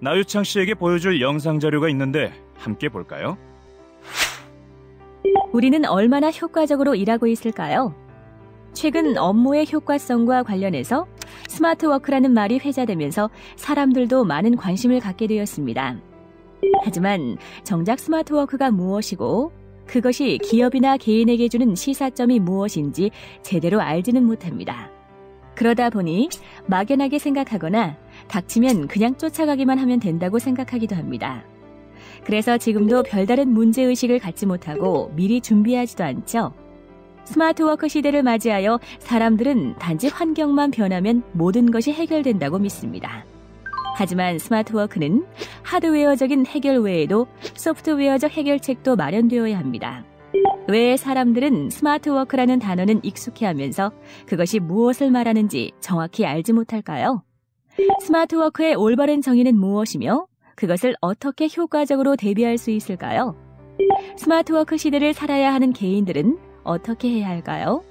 나유창 씨에게 보여줄 영상 자료가 있는데 함께 볼까요? 우리는 얼마나 효과적으로 일하고 있을까요? 최근 업무의 효과성과 관련해서 스마트 워크라는 말이 회자되면서 사람들도 많은 관심을 갖게 되었습니다. 하지만 정작 스마트 워크가 무엇이고 그것이 기업이나 개인에게 주는 시사점이 무엇인지 제대로 알지는 못합니다. 그러다 보니 막연하게 생각하거나 닥치면 그냥 쫓아가기만 하면 된다고 생각하기도 합니다. 그래서 지금도 별다른 문제의식을 갖지 못하고 미리 준비하지도 않죠. 스마트워크 시대를 맞이하여 사람들은 단지 환경만 변하면 모든 것이 해결된다고 믿습니다. 하지만 스마트워크는 하드웨어적인 해결 외에도 소프트웨어적 해결책도 마련되어야 합니다. 왜 사람들은 스마트워크라는 단어는 익숙해하면서 그것이 무엇을 말하는지 정확히 알지 못할까요? 스마트워크의 올바른 정의는 무엇이며 그것을 어떻게 효과적으로 대비할 수 있을까요? 스마트워크 시대를 살아야 하는 개인들은 어떻게 해야 할까요?